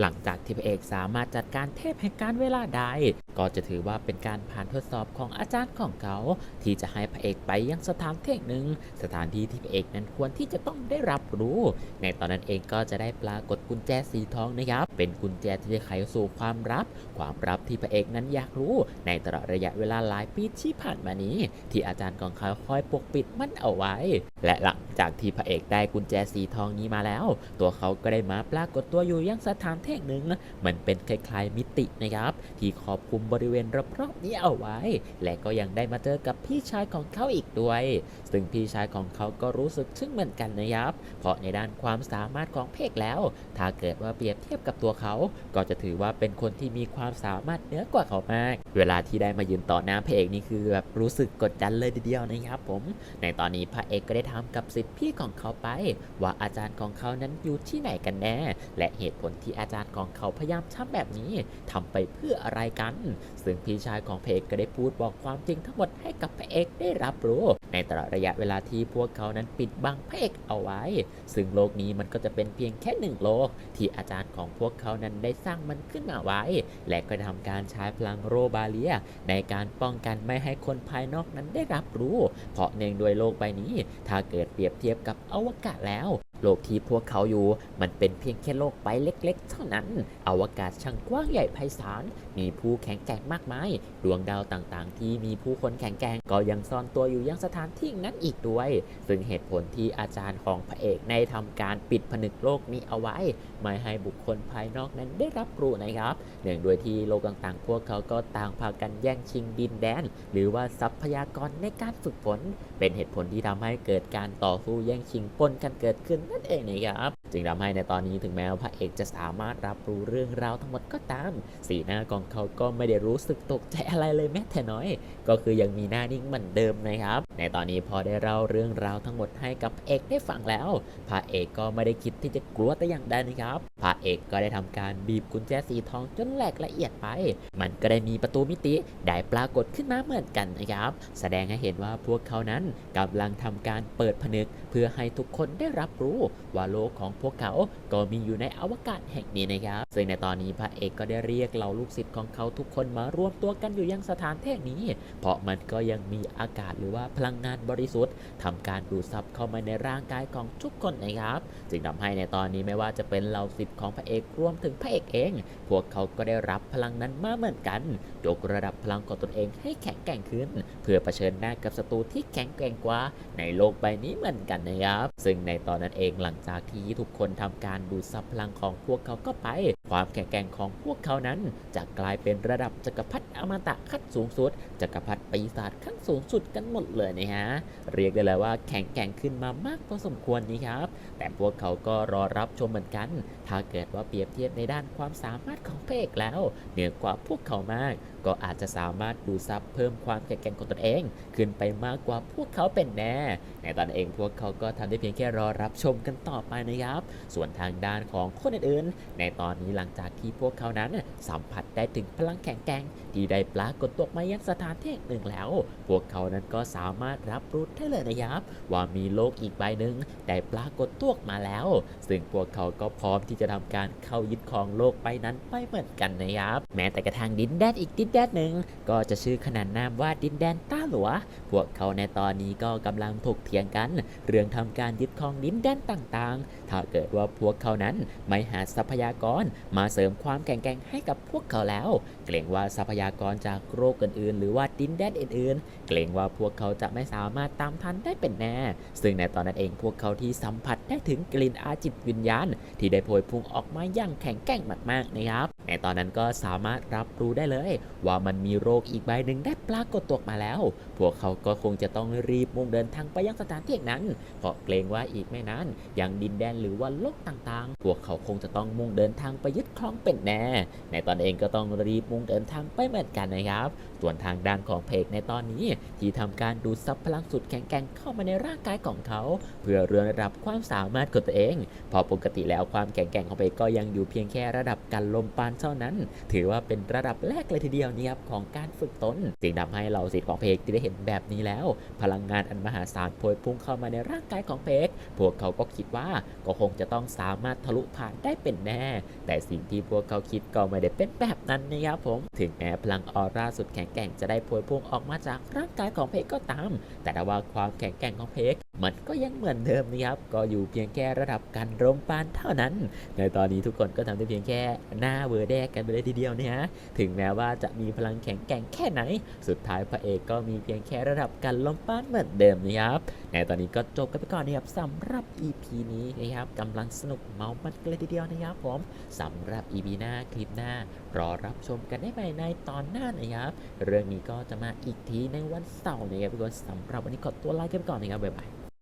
หลังจากที่พระเอกสามารถจัดการเทพแห่งการเวลาได้ ก็จะถือว่าเป็นการผ่านทดสอบของอาจารย์ของเขา ที่จะให้พระเอกไปยังสถานที่หนึ่งสถานที่ที่พระเอกนั้นควรที่จะต้องได้รับรู้ ในตอนนั้นเองก็จะได้ปรากฏกุญแจสีทองนะครับ เป็นกุญแจที่จะไขสู่ความลับ ความลับที่พระเอกนั้นอยากรู้ ในตลอดระยะเวลาหลายปีที่ผ่านมานี้ ที่อาจารย์ของเขาคอยปกปิดมันเอาไว้ และหลังจากที่พระเอกได้กุญแจสีทองนี้มาแล้ว ตัวเขาก็ได้มาปรากฏตัวอยู่ยังสถานที่หนึ่งมันเป็นคล้ายๆมิตินะครับ ที่ครอบคลุมบริเวณรอบๆนี้เอาไว้ และก็ยังได้มาเจอกับพี่ชายของเขาอีกด้วย ซึ่งพี่ชายของเขาก็รู้สึกทึ่งเหมือนกันนะครับ เพราะในด้านความสามารถของเพกแล้ว ถ้าเกิดว่าเปรียบเทียบกับตัวเขา ก็จะถือว่าเป็นคนที่มีความสามารถเหนือกว่าเขามาก เวลาที่ได้มายืนต่อหน้าพระเอกนี่คือแบบรู้สึกกดดันเลยทีเดียวนะครับผม ในตอนนี้พระเอกก็ได้ทำกับสิทธิพี่ของเขาไป ว่าอาจารย์ของเขานั้นอยู่ที่ไหนกันแน่ และเหตุผลที่อาจารย์การของเขาพยายามทำแบบนี้ทำไปเพื่ออะไรกัน ซึ่งพี่ชายของพระเอกก็ได้พูดบอกความจริงทั้งหมดให้กับพระเอกได้รับรู้ ในตลอดระยะเวลาที่พวกเขานั้นปิดบังพระเอกเอาไว้ ซึ่งโลกนี้มันก็จะเป็นเพียงแค่หนึ่งโลก ที่อาจารย์ของพวกเขานั้นได้สร้างมันขึ้นมาไว้ และก็ทำการใช้พลังโรบาเลีย ในการป้องกันไม่ให้คนภายนอกนั้นได้รับรู้ เพราะเนื่องด้วยโลกใบนี้ ถ้าเกิดเปรียบเทียบกับอวกาศแล้ว โลกที่พวกเขาอยู่ มันเป็นเพียงแค่โลกใบเล็ก ๆ เท่านั้น อวกาศช่างกว้างใหญ่ไพศาล มีผู้แข็งแกร่งมากมาย ดวงดาวต่างๆ ที่มีผู้คนแข็งแกร่งก็ยังซ่อนตัวอยู่ยังสถานที่นั้นอีกด้วย ซึ่งเหตุผลที่อาจารย์ของพระเอกในทำการปิดผนึกโลกนี้เอาไว้ ไม่ให้บุคคลภายนอกนั้นได้รับรู้นะครับเนื่องด้วยที่โลกต่างๆ พวกเขาก็ต่างพากันแย่งชิงดินแดน หรือว่าทรัพยากรในการฝึกฝน เป็นเหตุผลที่ทำให้เกิดการต่อสู้แย่งชิงปนกันเกิดขึ้นนั่นเองนะครับ จึงทำให้ในตอนนี้ถึงแม้ว่าพระเอกจะสามารถรับรู้เรื่องราวทั้งหมดก็ตาม สีหน้าของเขาก็ไม่ได้รู้สึกตกใจอะไรเลยแม้แต่น้อย ก็คือยังมีหน้านิ่งเหมือนเดิมนะครับ ในตอนนี้พอได้เล่าเรื่องราวทั้งหมดให้กับเอกได้ฟังแล้วพระเอกก็ไม่ได้คิดที่จะกลัวแต่อย่างใดนะครับพระเอกก็ได้ทำการบีบกุญแจสีทองจนแหลกละเอียดไป มันก็ได้มีประตูมิติได้ปรากฏขึ้นมาเหมือนกันนะครับ แสดงให้เห็นว่าพวกเขานั้นกำลังทำการเปิดผนึก เพื่อให้ทุกคนได้รับรู้ว่าโลกของพพวกเขาก็มีอยู่ในอวกาศแห่งนี้นะครับ ซึ่งในตอนนี้พระเอกก็ได้เรียกเหล่าลูกศิษย์ของเขาทุกคนมารวมตัวกันอยู่ยังสถานที่นี้ เพราะมันก็ยังมีอากาศหรือว่าพลังงานบริสุทธิ์ทำการดูดซับเข้ามาในร่างกายของทุกคนนะครับ จึงทำให้ในตอนนี้ไม่ว่าจะเป็นเหล่าศิษย์ของพระเอกรวมถึงพระเอกเอง พวกเขาก็ได้รับพลังนั้นมาเหมือนกันยกระดับพลังของตนเองให้แข็งแกร่งขึ้น เพื่อเผชิญหน้ากับศัตรูที่แข็งแกร่งกว่าในโลกใบนี้เหมือนกันนะครับ ซึ่งในตอนนั้นเองหลังจากที่ทุกคนทำการดูดซับพลังของพวกเขาก็ไปความแข็งแกร่งของพวกเขานั้น จะกลายเป็นระดับจักรพรรดิอมตะขั้นสูงสุดจักรพรรดิปีศาจขั้นสูงสุดกันหมดเลยนะฮะเรียกได้เลยว่าแข็งแกร่งขึ้นมามากพอสมควรนี้ครับ แต่พวกเขาก็รอรับชมเหมือนกัน ถ้าเกิดว่าเปรียบเทียบในด้านความสามารถของพระเอกแล้ว เหนือกว่าพวกเขามาก ก็อาจจะสามารถดูซับเพิ่มความแข็งแกร่งของตนเอง ขึ้นไปมากกว่าพวกเขาเป็นแน่ในตอนเองพวกเขาก็ทำได้เพียงแค่รอรับชมกันต่อไปนะครับ ส่วนทางด้านของคนอื่นๆในตอนนี้หลังจากที่พวกเขานั้นสัมผัสได้ถึงพลังแข็งแกร่งที่ได้ปรากฏตัวมายังสถานที่หนึ่งแล้ว พวกเขานั้นก็สามารถรับรู้ได้เลยนะครับ ว่ามีโลกอีกใบหนึ่งได้ปรากฏตัวออกมาแล้ว ซึ่งพวกเขาก็พร้อมที่จะทำการเข้ายึดครองโลกใบนั้นไปเหมือนกันนะครับ แม้แต่กระทั่งดินแดนอีกดินแดนหนึ่งก็จะชื่อขนานนามว่าดินแดนต้าหลัว พวกเขาในตอนนี้ก็กำลังถกเถียงกัน เรื่องทำการยึดครองดินแดนต่างๆ ถ้าเกิดว่าพวกเขานั้นไม่หาทรัพยากรมาเสริมความแข็งแกร่งให้กับพวกเขาแล้ว เกรงว่าทรัพยากรจากโลกอื่นๆ หรือว่าดินแดนอื่นๆ เกรงว่าพวกเขาจะไม่สามารถตามทันได้เป็นแน่ ซึ่งในตอนนั้นเองพวกเขาที่สัมผัส ได้ถึงกลิ่นอาจิตวิญญาณ ที่ได้โพยพุ่งออกมาอย่างแข็งแกร่งมากๆนะครับ ในตอนนั้นก็สามารถรับรู้ได้เลย ว่ามันมีโรคอีกใบหนึ่งได้ปรากฏตัวมาแล้ว พวกเขาก็คงจะต้องรีบมุ่งเดินทางไปยังสถานที่นั้น เพราะเกรงว่าอีกไม่นานอยังดินแดนหรือว่าโลกต่างๆ พวกเขาคงจะต้องมุ่งเดินทางไปยึดครองเป็นแน่ ในตอนเองก็ต้องรีบมุ่งเดินทางไปเหมือนกันนะครับ ส่วนทางด้านของเพกในตอนนี้ ที่ทำการดูดซับพลังสุดแข็งแกร่งเข้ามาในร่างกายของเขา เพื่อเรืองระดับความสสามารถกดตัวเอง พอปกติแล้วความแข็งแกร่งของเอกก็ยังอยู่เพียงแค่ระดับกันลมปานเท่านั้น ถือว่าเป็นระดับแรกเลยทีเดียวนี่ครับของการฝึกตนจึงทำให้เราสิทธิ์ของเพกที่ได้เห็นแบบนี้แล้ว พลังงานอันมหาศาลโพยพุ่งเข้ามาในร่างกายของเพกพวกเขาก็คิดว่าก็คงจะต้องสามารถทะลุผ่านได้เป็นแน่ แต่สิ่งที่พวกเขาคิดก็ไม่ได้เป็นแบบนั้นนะครับผม ถึงแม้พลังออร่าสุดแข็งแกร่งจะได้โพยพุ่งออกมาจากร่างกายของเพกก็ตาม แต่ถ้าว่าความแข็งแกร่งของเพก มันก็ยังเหมือนเดิมนะครับ ก็อยู่เพียงแค่ระดับการรมปานเท่านั้น ในตอนนี้ทุกคนก็ทำได้เพียงแค่หน้าเวอร์แดกกันไปเลยทีเดียวเนี่ยฮะ ถึงแม้ว่าจะมีพลังแข็งแกร่งแค่ไหน สุดท้ายพระเอกก็มีเพียงแค่ระดับการล้มปานเหมือนเดิมนะครับ ในตอนนี้ก็จบกันไปก่อนนะครับสำหรับ EP นี้นะครับกำลังสนุกเมามันกันเลยทีเดียวนะครับผมสำหรับ EP หน้าคลิปหน้ารอรับชมกันได้ใหม่ในตอนหน้านะครับ เรื่องนี้ก็จะมาอีกทีในวันเสาร์นะครับทุกคนสำหรับวันนี้ขอตัวลาไปก่อนนะครับบ๊ายบาย